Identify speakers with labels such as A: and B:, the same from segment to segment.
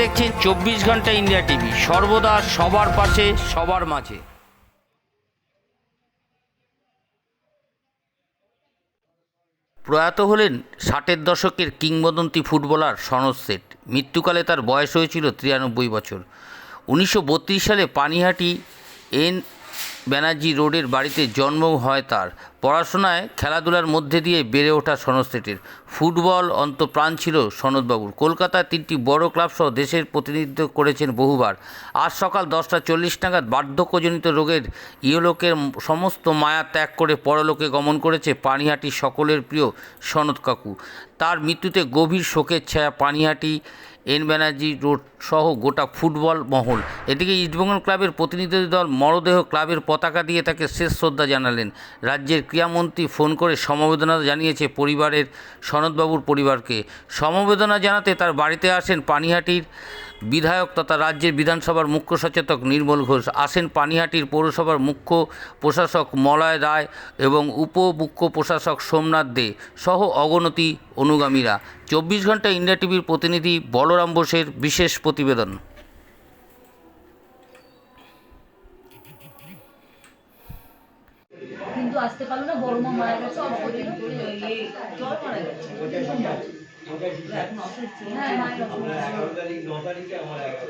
A: দেখছেন চব্বিশ ঘণ্টা ইন্ডিয়া টিভি। সর্বদা সবার পাশে, সবার মাঝে। প্রয়াত হলেন ষাটের দশকের কিংবদন্তি ফুটবলার সনজ সেট মৃত্যুকালে তার বয়স হয়েছিল তিরানব্বই বছর। উনিশশো বত্রিশ সালে পানিহাটি এন ব্যানার্জি রোডের বাড়িতে জন্ম হয় তার। পড়াশোনায় খেলাধুলার মধ্যে দিয়ে বেড়ে ওঠা সনদ শেঠের ফুটবল অন্তপ্রাণ ছিল সনদবাবুর। কলকাতায় তিনটি বড় ক্লাব সহ দেশের প্রতিনিধিত্ব করেছেন বহুবার। আজ সকাল দশটা চল্লিশ নাগাদ বার্ধক্যজনিত রোগের ইহলোকের সমস্ত মায়া ত্যাগ করে পরলোকে গমন করেছে পানিহাটি সকলের প্রিয় সনদ কাকু। তার মৃত্যুতে গভীর শোকের ছায়া পানিহাটি এন ব্যানার্জি রোড সহ গোটা ফুটবল মহল। এদিকে ইস্টবেঙ্গল ক্লাবের প্রতিনিধি দল মরদেহ ক্লাবের পতাকা দিয়ে তাকে শেষ শ্রদ্ধা জানালেন। রাজ্যের ক্রীড়ামন্ত্রী ফোন করে সমবেদনা জানিয়েছে পরিবারের সনদবাবুর পরিবারকে। সমবেদনা জানাতে তার বাড়িতে আসেন পানিহাটির বিধায়ক তথা রাজ্যের বিধানসভার মুখ্য সচেতক নির্মল ঘোষ, আসেন পানিহাটির পৌরসভার মুখ্য প্রশাসক মলয় রায় এবং উপ মুখ্য প্রশাসক সোমনাথ দে সহ অগণতি অনুগামীরা। চব্বিশ ঘণ্টা ইন্ডিয়া টিভির প্রতিনিধি বলরাম বোসের বিশেষ প্রতিবেদন
B: কিন্তু আসতে পারল না বড় মা মারা গেছে অল্প দিন করে ইয়ে জ্বর মারা গেছে এখন অসুস্থ হ্যাঁ মায়ের অসুস্থ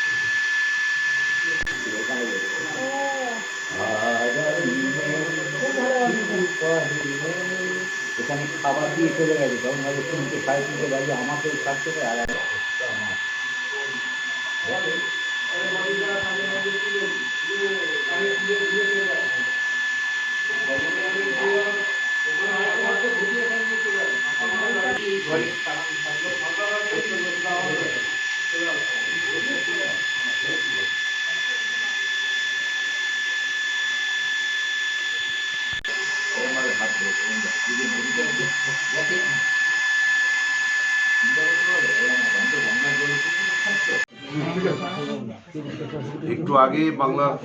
C: এখানে খাবার দিয়ে চলে গেছে, তখন ভাবে তিনটে সাড়ে তিনটে বাজে আমাকে থাকতে হবে আর এক- আমার।
D: একটু আগে বাংলার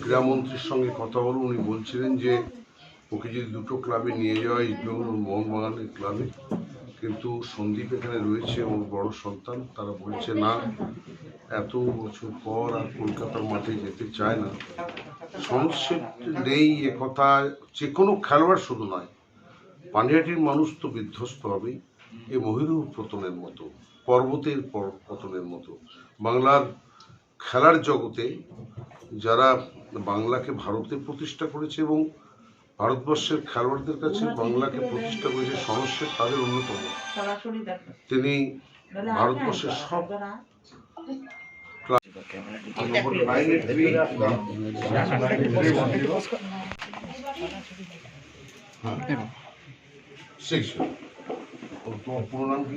D: ক্রীড়ামন্ত্রীর সঙ্গে কথা হলো উনি বলছিলেন যে ওকে যদি দুটো ক্লাবে নিয়ে যাওয়া ইস্টবেঙ্গল মোহনবাগানের ক্লাবে, কিন্তু সন্দীপ এখানে রয়েছে ওর বড় সন্তান, তারা বলছে না, এত বছর পর আর কলকাতার মাঠে যেতে চায় না। সমস্যা নেই একথা যে কোনো খেলোয়াড় শুধু নয় পানিহাটির মানুষ তো বিধ্বস্ত হবেই, এ মহিরু পতনের মতো, পর্বতের পর- পতনের মতো। বাংলার খেলার জগতে যারা বাংলাকে ভারতে প্রতিষ্ঠা করেছে এবং ভারতবর্ষের খেলোয়াড়দের কাছে বাংলাকে প্রতিষ্ঠা করেছে সমস্যা তাদের অন্যতম। তিনি ভারতবর্ষের সব তোমার পুরো নাম কি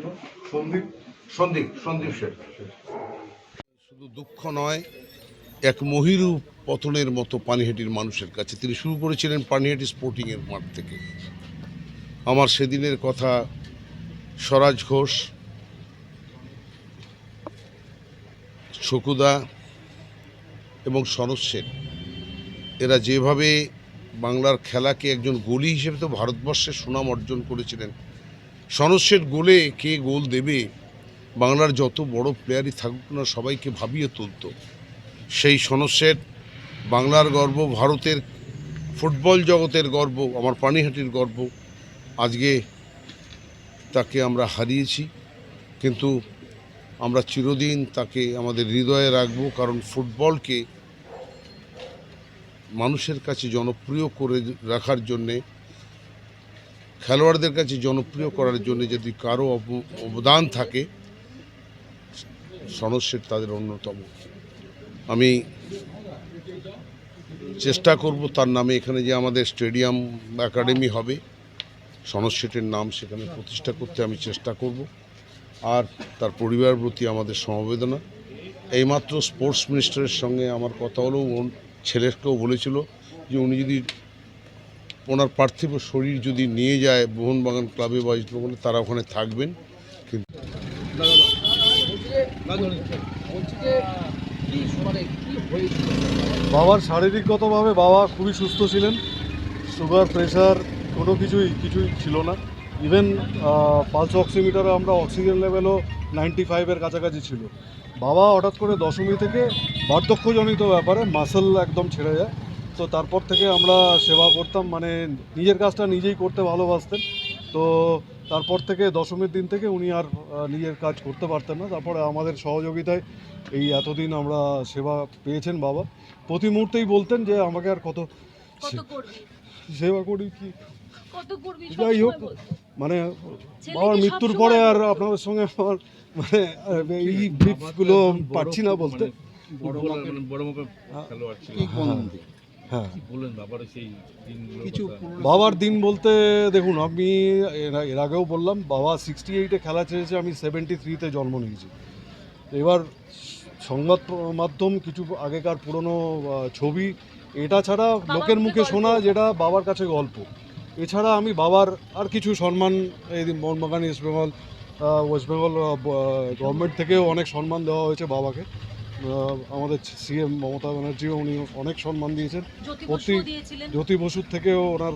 D: সন্দীপ? সন্দীপ সন্দীপ শেঠ। শুধু দুঃখ নয়, এক মহিরু পতনের মতো পানিহাটির মানুষের কাছে। তিনি শুরু করেছিলেন পানিহাটি স্পোর্টিংয়ের মাঠ থেকে। আমার সেদিনের কথা, স্বরাজ ঘোষ, শকুদা এবং সরোজ সেন, এরা যেভাবে বাংলার খেলাকে একজন গোলি হিসেবে তো ভারতবর্ষের সুনাম অর্জন করেছিলেন, সনদ শেঠ গোলে কে গোল দেবে বাংলার যত বড় প্লেয়ারই থাকুক না, সবাইকে ভাবিয়ে তুলত। সেই শেঠ, বাংলার গর্ব, ভারতের ফুটবল জগতের গর্ব, আমার পানিহাটির গর্ব, আজকে তাকে আমরা হারিয়েছি। কিন্তু আমরা চিরদিন তাকে আমাদের হৃদয়ে রাখব, কারণ ফুটবলকে মানুষের কাছে জনপ্রিয় করে রাখার জন্যে, খেলোয়াড়দের কাছে জনপ্রিয় করার জন্য যদি কারও অবদান থাকে শেঠ তাদের অন্যতম। আমি চেষ্টা করব তার নামে এখানে যে আমাদের স্টেডিয়াম একাডেমি হবে, সনদ শেঠের নাম সেখানে প্রতিষ্ঠা করতে আমি চেষ্টা করব। আর তার পরিবারের প্রতি আমাদের সমবেদনা। এইমাত্র স্পোর্টস মিনিস্টারের সঙ্গে আমার কথা হলো ছেলেকেও বলেছিল যে উনি যদি ওনার পার্থিব শরীর যদি নিয়ে যায়, মোহনবাগান ক্লাবে বা ইস্টবেঙ্গলে তারা ওখানে থাকবেন। কিন্তু
E: বাবার শারীরিকগতভাবে বাবা খুবই সুস্থ ছিলেন। সুগার প্রেশার কোনো কিছুই কিছুই ছিল না। ইভেন পালস অক্সিমিটারে আমরা অক্সিজেন লেভেলও নাইনটি ফাইভের কাছাকাছি ছিল। বাবা হঠাৎ করে দশমী থেকে বার্ধক্যজনিত ব্যাপারে মাসেল একদম ছেড়ে যায়। তো তারপর থেকে আমরা সেবা করতাম মানে নিজের কাজটা নিজেই করতে ভালোবাসতেন। তো তারপর থেকে দশমীর দিন থেকে উনি আর নিজের কাজ করতে পারতেন না। তারপরে আমাদের সহযোগিতায় এই এতদিন আমরা সেবা পেয়েছেন বাবা। প্রতি মুহূর্তেই বলতেন যে আমাকে আর কত
B: কত
E: সেবা করি কি? যাই হোক মানে বাবার মৃত্যুর পরে আর আপনাদের সঙ্গে আমার মানে এই ব্রিফগুলো পারছি না বলতে।
F: বড় মানে বড় মাপের খেলোয়াড় ছিল।
E: হ্যাঁ।
F: সেই দিনগুলো
C: কিছু
E: বাবার দিন বলতে দেখুন আমি এর আগেও বললাম বাবা সিক্সটি এইটে খেলা ছেড়েছে আমি সেভেন্টি থ্রিতে জন্ম নিয়েছি। এবার সংবাদ মাধ্যম কিছু আগেকার পুরনো ছবি এটা ছাড়া লোকের মুখে শোনা যেটা বাবার কাছে গল্প। এছাড়া আমি বাবার আর কিছু সম্মান এই Mohun Bagan East Bengal West Bengal government থেকেও অনেক সম্মান দেওয়া হয়েছে বাবাকে। আমাদের সিএম মমতা ব্যানার্জিও উনি অনেক সম্মান দিয়েছেন।
B: জ্যোতি
E: প্রতি- জ্যোতি বসুর থেকেও ওনার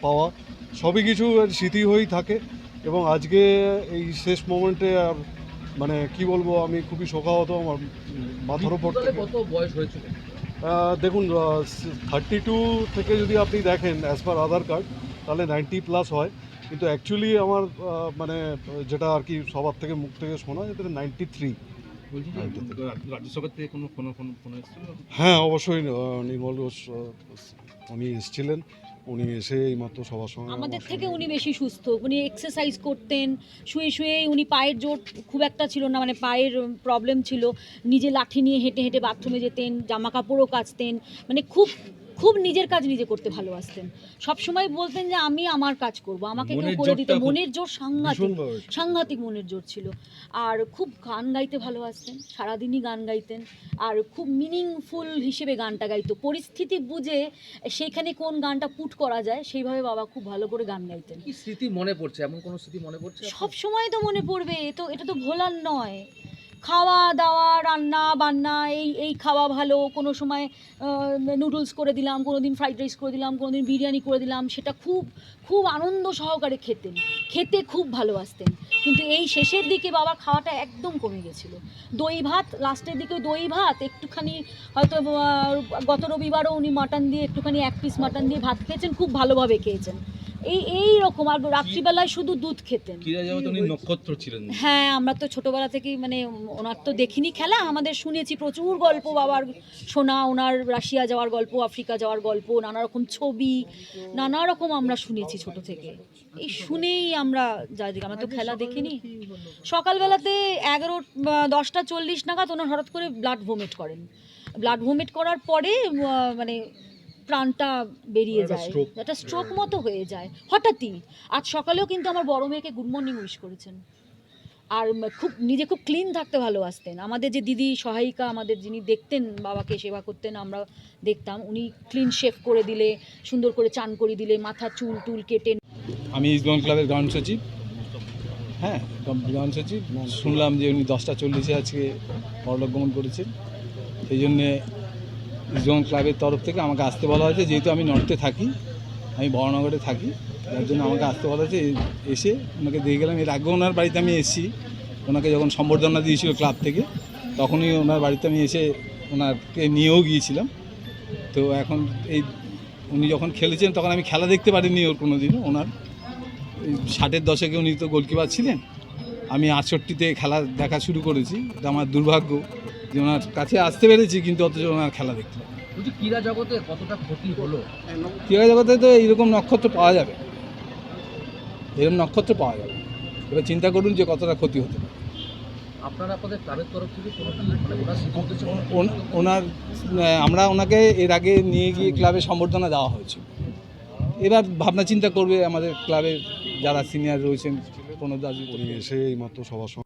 E: পাওয়া। সবই কিছু স্মৃতি হয়েই থাকে এবং আজকে এই শেষ মোমেন্টে আর মানে কি বলব আমি খুবই শোকাহত আমার মাথার উপর থেকে।
F: কত বয়স হয়েছিল?
E: দেখুন থার্টি টু থেকে যদি আপনি দেখেন অ্যাজ পার আধার কার্ড তাহলে নাইনটি প্লাস হয়। কিন্তু অ্যাকচুয়ালি আমার মানে যেটা আর কি সবার থেকে মুখ থেকে শোনা যেটা নাইনটি থ্রি হ্যাঁ অবশ্যই নির্মল ঘোষ উনি এসেছিলেন। উনি এসে এইমাত্র সবার সঙ্গে
G: আমাদের থেকে উনি বেশি সুস্থ। উনি এক্সারসাইজ করতেন শুয়ে শুয়ে উনি পায়ের জোর খুব একটা ছিল না মানে পায়ের প্রবলেম ছিল। নিজে লাঠি নিয়ে হেঁটে হেঁটে বাথরুমে যেতেন জামা কাপড়ও কাচতেন। মানে খুব খুব নিজের কাজ নিজে করতে ভালোবাসতেন। সবসময় বলতেন যে আমি আমার কাজ করব। আমাকে কেউ করে দিতে। মনের জোর সাংঘাতিক। সাংঘাতিক মনের জোর ছিল। আর খুব গান গাইতে ভালোবাসতেন। সারাদিনই গান গাইতেন। আর খুব মিনিংফুল হিসেবে গানটা গাইতো। পরিস্থিতি বুঝে সেইখানে কোন গানটা পুট করা যায় সেইভাবে বাবা খুব ভালো করে গান গাইতেন।
F: কি স্মৃতি মনে পড়ছে? এমন কোনো স্মৃতি মনে পড়ছে
G: সব সময় তো মনে পড়বে। এ তো এটা তো ভোলার নয়। খাওয়া দাওয়া, রান্না বান্না, এই এই খাওয়া ভালো। কোনো সময় নুডলস করে দিলাম কোনো দিন ফ্রাইড রাইস করে দিলাম কোনো দিন বিরিয়ানি করে দিলাম। সেটা খুব খুব আনন্দ সহকারে খেতেন। খেতে খুব ভালোবাসতেন। কিন্তু এই শেষের দিকে বাবার খাওয়াটা একদম কমে গেছিল। দই ভাত লাস্টের দিকে দই ভাত, একটুখানি হয়তো গত রবিবারও উনি মাটন দিয়ে একটুখানি এক পিস মাটন দিয়ে ভাত খেয়েছেন, খুব ভালোভাবে খেয়েছেন। এই এই রকম। আর রাত্রিবেলায় শুধু দুধ খেতেন।
F: নক্ষত্র ছিলেন।
G: হ্যাঁ আমরা তো ছোটবেলা থেকেই মানে ওনার তো দেখিনি খেলা আমাদের শুনেছি প্রচুর গল্প বাবার শোনা ওনার রাশিয়া যাওয়ার গল্প আফ্রিকা যাওয়ার গল্প নানা রকম ছবি নানা রকম আমরা শুনেছি ছোট থেকে। এই শুনেই আমরা যা দেখি আমরা তো খেলা দেখিনি। সকালবেলাতে এগারো দশটা চল্লিশ নাগাদ ওনার হঠাৎ করে ব্লাড ভোমিট করেন। ব্লাড ভোমিট করার পরে মানে প্রাণটা বেরিয়ে যায় একটা স্ট্রোক মতো হয়ে যায় হঠাৎই। আজ সকালেও কিন্তু আমার বড় মেয়েকে গুড মর্নিং উইশ করেছেন। আর খুব নিজে খুব ক্লিন থাকতে ভালোবাসতেন। আমাদের যে দিদি সহায়িকা আমাদের যিনি দেখতেন বাবাকে সেবা করতেন আমরা দেখতাম। উনি ক্লিন শেভ করে দিলে সুন্দর করে চান করে দিলে মাথা চুল টুল কেটে
H: আমি ইস্টবেঙ্গল ক্লাবের গ্রাউন্ড সচিব। হ্যাঁ গ্রাউন্ড সচিব। শুনলাম যে উনি দশটা চল্লিশে আজকে পরলোক গমন করেছেন। সেই জন্যে ইস্টবেঙ্গল ক্লাবের তরফ থেকে আমাকে আসতে বলা হয়েছে, যেহেতু আমি নর্থে থাকি, আমি বড়নগরে থাকি, তার জন্য আমাকে আসতে বলা হয়েছে, এসে ওনাকে দেখে গেলাম, এর আগেও ওনার বাড়িতে আমি এসেছি, ওনাকে যখন সম্বর্ধনা দিয়েছিল ক্লাব থেকে, তখনই ওনার বাড়িতে আমি এসে ওনাকে নিয়েও গিয়েছিলাম। তো এখন এই উনি যখন খেলেছেন, তখন আমি খেলা দেখতে পারিনি ওর কোনো দিনও ওনার ষাটের দশকে উনি তো গোলকিপার ছিলেন, আমি আটষট্টিতে খেলা দেখা শুরু করেছি, এটা আমার দুর্ভাগ্য। যে ওনার কাছে আসতে পেরেছি কিন্তু অথচ ওনার খেলা দেখতে
F: বলছি ক্রীড়া জগতে কতটা ক্ষতি হলো?
H: ক্রীড়া জগতে তো এইরকম নক্ষত্র পাওয়া যাবে। এরকম নক্ষত্র পাওয়া যাবে। এবার চিন্তা করুন যে কতটা ক্ষতি হতে পারে।
F: আপনারা আপনাদের ক্লাবের তরফ থেকে কোনো মানে ওনার
H: আমরা ওনাকে এর আগে নিয়ে গিয়ে ক্লাবে সম্বর্ধনা দেওয়া হয়েছিল। এবার ভাবনা চিন্তা করবে আমাদের ক্লাবের যারা সিনিয়র রয়েছেন প্রণব দাস
E: উনি এসে এইমাত্র সবার